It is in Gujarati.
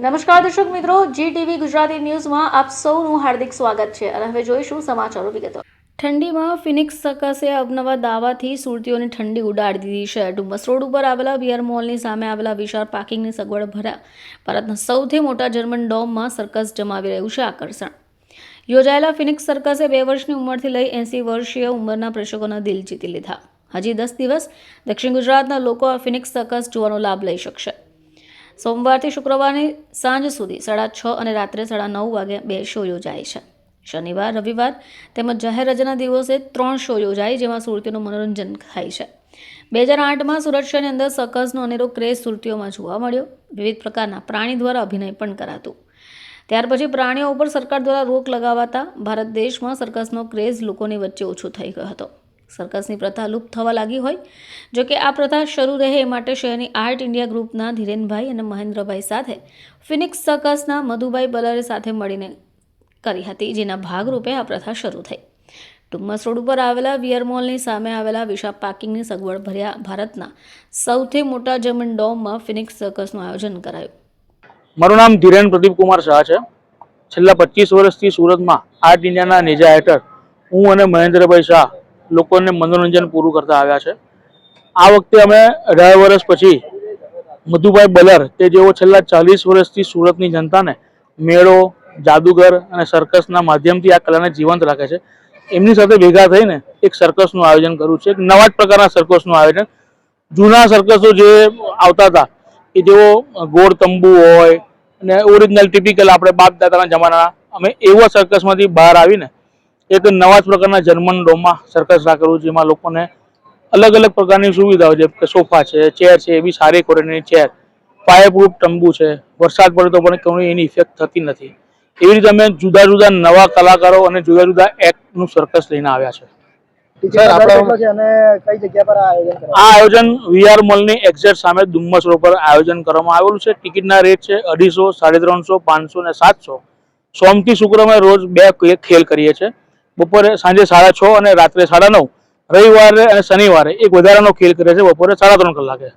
નમસ્કાર દર્શક મિત્રો જી ટીવી ગુજરાતી ન્યૂઝમાં આપ સૌનું હાર્દિક સ્વાગત છે અને હવે જોઈશું સમાચારો વિગતો. ઠંડીમાં ફિનિક્સ સર્કસે અવનવા દાવાથી સુરતીઓની ઠંડી ઉડાડી દીધી છે. ડુમ્બસ રોડ ઉપર આવેલા બિયર મોલની સામે આવેલા વિશાળ પાર્કિંગની સગવડ ભર્યા. ભારતના સૌથી મોટા જર્મન ડોમમાં સર્કસ જમાવી રહ્યું છે આકર્ષણ. યોજાયેલા ફિનિક્સ સર્કસે બે વર્ષની ઉંમરથી લઈ એંસી વર્ષીય ઉંમરના પ્રેક્ષકોના દિલ જીતી લીધા. હજી દસ દિવસ દક્ષિણ ગુજરાતના લોકો આ ફિનિક્સ સર્કસ જોવાનો લાભ લઈ શકશે. સોમવારથી શુક્રવારની સાંજ સુધી સાડા છ અને રાત્રે સાડા નવ વાગે બે શો યોજાય છે. શનિવાર, રવિવાર તેમજ જાહેર રજાના દિવસે ત્રણ શો યોજાય જેમાં સુરતીઓનું મનોરંજન થાય છે. બે હજાર આઠમાં સુરત શહેરની અંદર સર્કસનો અનેરો ક્રેઝ સુરતીઓમાં જોવા મળ્યો. વિવિધ પ્રકારના પ્રાણી દ્વારા અભિનય પણ કરાતું. ત્યાર પછી પ્રાણીઓ ઉપર સરકાર દ્વારા રોક લગાવાતા ભારત દેશમાં સર્કસનો ક્રેઝ લોકોની વચ્ચે ઓછો થઈ ગયો હતો. સર્કસની પ્રથા લુપ્ત થવા લાગી હોય. જો કે આ પ્રથા શરૂ રહે એ માટે શહેરની આર્ટ ઇન્ડિયા ગ્રુપના ધીરેનભાઈ અને મહેન્દ્રભાઈ સાથે ફિનિક્સ સર્કસના મધુભાઈ બલરે સાથે મળીને કરી હતી, જેના ભાગરૂપે આ પ્રથા શરૂ થઈ. ટૂંકમાં રોડ ઉપર આવેલા વિયર મોલની સામે આવેલા વિશાપ પાર્કિંગની સગવડ ભર્યા ભારતના સૌથી મોટા જમીન ડોમમાં ફિનિક્સ સર્કસનું આયોજન કરાયું. મારું નામ ધીરેન પ્રદીપ કુમાર શાહ છે. છેલ્લા પચીસ વર્ષથી સુરતમાં આર્ટ ઇન્ડિયાના નેજા હેઠળ હું અને મહેન્દ્રભાઈ શાહ લોકોને મનોરંજન પૂરું કરતા આવ્યા છે. આ વખતે અમે અઢાર વર્ષ પછી મધુભાઈ બલર કે જેઓ છેલ્લા ચાલીસ વર્ષથી સુરતની જનતાને મેળો, જાદુગર અને સર્કસના માધ્યમથી આ કલાને જીવંત રાખે છે, એમની સાથે ભેગા થઈને એક સર્કસનું આયોજન કર્યું છે. એક નવા જ પ્રકારના સર્કસનું આયોજન. જૂના સર્કસો જે આવતા હતા કે જેઓ ગોળ તંબુ હોય અને ઓરિજિનલ ટિપિકલ આપણે બાપ દાદાના જમાનાના, અમે એવા સર્કસમાંથી બહાર આવીને એક નવા જ પ્રકારના જર્મન ડોમમાં સર્કસ રાખેલું જેમાં લોકોને અલગ અલગ પ્રકારની સુવિધાઓ જેમ કે સોફા છે ચેર છે એવી સારી ક્વોલિટીની ચેર ફાયરપ્રૂફ તંબુ છે. વરસાદ પડે તો પણ કોઈ એની ઇફેક્ટ થતી નથી. એવી રીતે અમે જુદા જુદા નવા કલાકારો અને જુદા જુદા એક્ટનું સર્કસ લઈને આવ્યા છે. છે આ આયોજન વીઆર મોલની એક્ઝેક્ટ સામે ડુમ્મસ રોડ પર આયોજન કરવામાં આવેલું છે. ટિકિટના રેટ છે અઢીસો સાડી ત્રણસો પાંચસો ને સાતસો. સોમથી શુક્ર અમે રોજ બે ખેલ કરીએ છીએ. બપોરે સાંજે સાડા છ અને રાત્રે સાડા નવ, રવિવારે અને શનિવારે એક વધારાનો ખેલ કરે છે, બપોરે સાડા ત્રણ કલાકે.